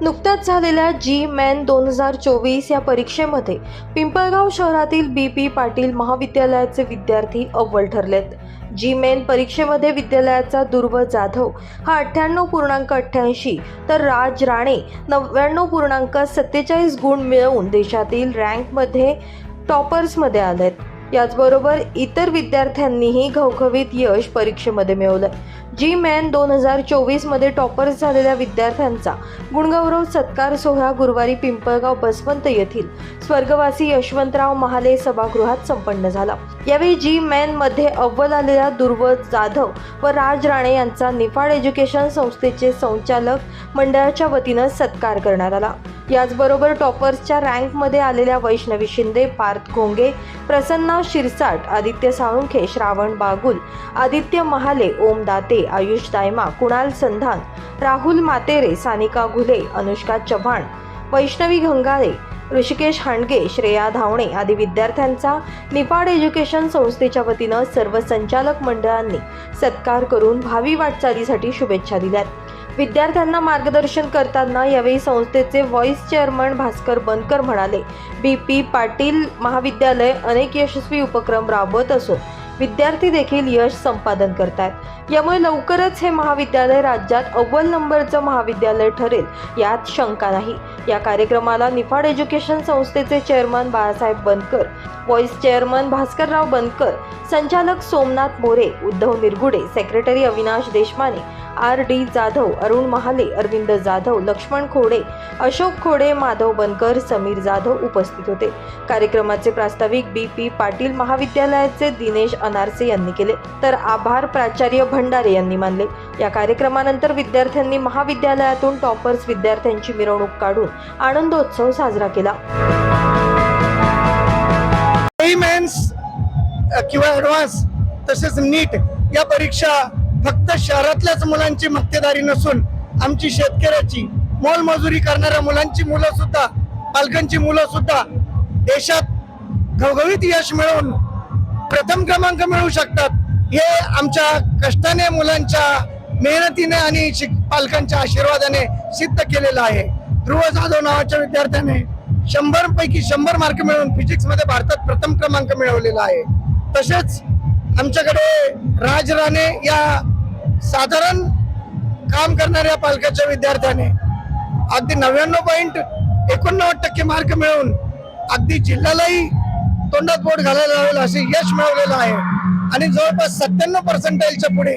नुकत्याच झालेल्या जी मॅन दोन हजार चोवीस या परीक्षेमध्ये पिंपळगाव शहरातील बी पी पाटील महाविद्यालयाचे विद्यार्थी अव्वल ठरलेत. जी मेन परीक्षेमध्ये विद्यालयाचा दुर्व जाधव हा अठ्ठ्याण्णव पूर्णांक अठ्ठ्याऐंशी तर राज राणे नव्याण्णव पूर्णांक सत्तेचाळीस गुण मिळवून देशातील रँकमध्ये टॉपर्समध्ये आलेत. याचबरोबर इतर विद्यार्थ्यांनीही घवघवीत यश परीक्षेमध्ये मिळवलं जी मॅन दोन हजार चोवीसमध्ये टॉपर्स झालेल्या विद्यार्थ्यांचा गुणगौरव सत्कार सोहळा गुरुवारी पिंपळगाव बसवंत येथील स्वर्गवासी यशवंतराव महाले सभागृहात संपन्न झाला. यावेळी जी मॅनमध्ये अव्वल आलेल्या दुर्व जाधव व राज राणे यांचा निफाड एज्युकेशन संस्थेचे संचालक मंडळाच्या वतीनं सत्कार करण्यात आला. याचबरोबर टॉपर्सच्या रँकमध्ये आलेल्या वैष्णवी शिंदे पार्थ घोंगे प्रसन्ना शिरसाट आदित्य साळुंखे श्रावण बागुल आदित्य महाले ओम दाते आयुष दायमा कुणाल संधान राहुल मातेरे सानिका घुले अनुष्का चव्हाण वैष्णवी घंगाळे ऋषिकेश हांडगे श्रेया धावणे आदी विद्यार्थ्यांचा निफाड एज्युकेशन संस्थेच्या वतीनं सर्व संचालक मंडळांनी सत्कार करून भावी वाटचालीसाठी शुभेच्छा दिल्यात. विद्यार्थ्यांना मार्गदर्शन करताना यावेळी संस्थेचे व्हॉइस चेअरमन भास्कर बनकर म्हणाले बी पी पाटील महाविद्यालय अनेक यशस्वी उपक्रम राबवत असून विद्यार्थी देखील यश संपादन करतात यामुळे लवकरच हे महाविद्यालय राज्यात अव्वल नंबरचं महाविद्यालय ठरेल यात शंका नाही. या कार्यक्रमाला निफाड एज्युकेशन संस्थेचे chairman Balasaheb Bankar vice chairman Bhaskarrao Bankar संचालक Somnath More Uddhav Nirgude secretary Avinash Deshmane R D Jadhav Arun Mahale Arvind Jadhav Laxman Khode Ashok Khode Madhav Bankar Sameer Jadhav उपस्थित होते. कार्यक्रमाचे प्रास्ताविक बी पी पाटील महाविद्यालयाचे दिनेश अनारसे यांनी केले. तर आभार प्राचार्य भंडारे यांनी मानले. या कार्यक्रमानंतर विद्यार्थ्यांनी महाविद्यालयातून टॉपर्स विद्यार्थ्यांची मिरवणूक काढून आनंदोत्सव साजरा केला. किंवा ॲडव्हान्स तसेच नीट या परीक्षा फक्त शहरातल्याच मुलांची मक्तेदारी नसून आमची शेतकऱ्याची मोलमजुरी करणाऱ्या मुलांची मुलं सुद्धा पालकांची मुलं सुद्धा देशात घवघवीत यश मिळवून प्रथम क्रमांक मिळवू शकतात. हे आमच्या कष्टाने मुलांच्या मेहनतीने आणि शिक पालकांच्या आशीर्वादाने सिद्ध केलेलं आहे. ध्रुव जाधव नावाच्या विद्यार्थ्याने शंभर पैकी शंभर मार्क मिळवून फिजिक्समध्ये भारतात प्रथम क्रमांक मिळवलेला आहे. तसेच आमच्याकडे राजराणे या साधारण काम करणाऱ्या पालकाच्या विद्यार्थ्याने अगदी नव्याण्णव पॉईंट एकोणनव्वद टक्के मार्क मिळवून अगदी जिल्ह्यालाही तोंडात बोट घालायला लावेल असे यश मिळवलेलं आहे. आणि जवळपास सत्त्याण्णव पर्सेंटाईलच्या पुढे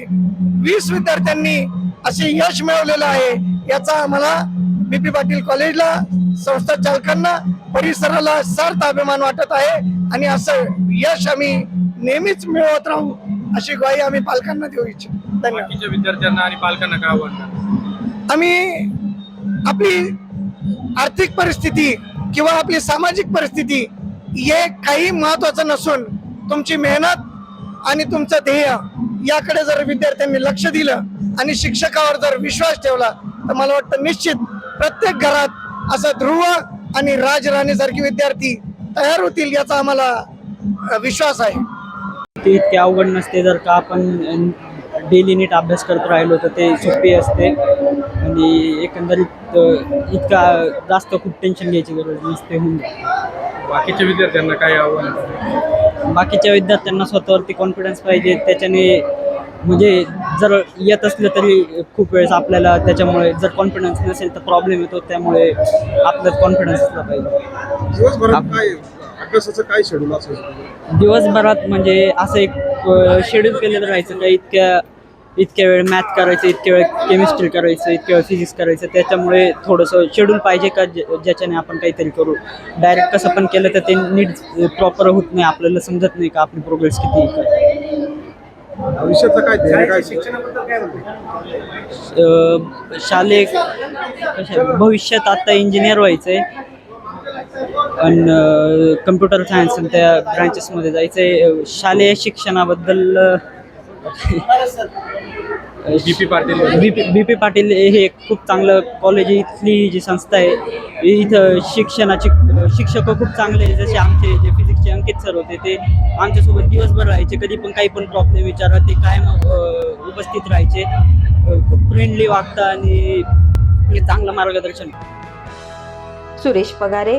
वीस विद्यार्थ्यांनी असे यश मिळवलेलं आहे याचा आम्हाला बीपी पाटील कॉलेजला संस्था चालकांना परिसराला सार्थ अभिमान वाटत आहे. आणि असं यश आम्ही नेहमीच मिळवत राहू अशी ग्वाही आम्ही पालकांना देऊ इच्छितो. धन्यवाद. बाकीच्या विद्यार्थ्यांना आणि पालकांना काय आम्ही आपली आर्थिक परिस्थिती किंवा आपली सामाजिक परिस्थिती हे काही महत्वाचं नसून तुमची मेहनत आणि तुमचं ध्येय याकडे जर विद्यार्थ्यांनी लक्ष दिलं आणि शिक्षकावर जर विश्वास ठेवला तर मला वाटतं निश्चित प्रत्येक घरात असं ध्रुव आणि राज राणे सारखे विद्यार्थी तयार होतील याचा आम्हाला अ, विश्वास आहे. ते इतके अवघड नसते जर का आपण डेली नीट अभ्यास करत राहिलो तर ते सोपे असते. आणि एकंदरीत इतका जास्त खूप टेन्शन घ्यायची गरज नसते होऊन जातं. बाकीच्या विद्यार्थ्यांना काय आव्हान? बाकीच्या विद्यार्थ्यांना स्वतःवरती कॉन्फिडन्स पाहिजे. त्याच्याने म्हणजे जर येत असलं तरी खूप वेळेस आपल्याला त्याच्यामुळे जर कॉन्फिडन्स नसेल तर प्रॉब्लेम येतो. त्यामुळे आपल्यात कॉन्फिडन्स असला पाहिजे. अभ्यासाचं काय शेड्यूल असेल? दिवसभरात म्हणजे असं एक शेड्यूल केलेलं राहायचं का इतक्या इतक्या वेळ मॅथ करायचं इतक्या वेळ केमिस्ट्री करायचं इतक्या वेळ फिजिक्स करायचं त्याच्यामुळे थोडंसं शेड्यूल पाहिजे का ज्या- ज्याच्याने आपण काहीतरी करू? डायरेक्ट कसं पण केलं तर ते नीट प्रॉपर होत नाही आपल्याला समजत नाही का आपली प्रोग्रेस किती आहे काय. शालेय भविष्यात आता इंजिनियर व्हायचं आहे आणि कम्प्युटर सायन्स त्या ब्रँचेसमध्ये जायचं आहे शालेय शिक्षणाबद्दल B P Patil. B P B P Patil हे खूप चांगलं कॉलेज इथली जी संस्था आहे इथं शिक्षणाची शिक्षक खूप चांगले आहे जसे आमचे जे फिजिक्सचे अंकित सर होते ते आमच्यासोबत दिवसभर राहायचे. कधी पण काही पण प्रॉब्लेम विचारा ते कायम उपस्थित राहायचे. खूप फ्रेंडली वागता आणि चांगलं मार्गदर्शन. Suresh Pagare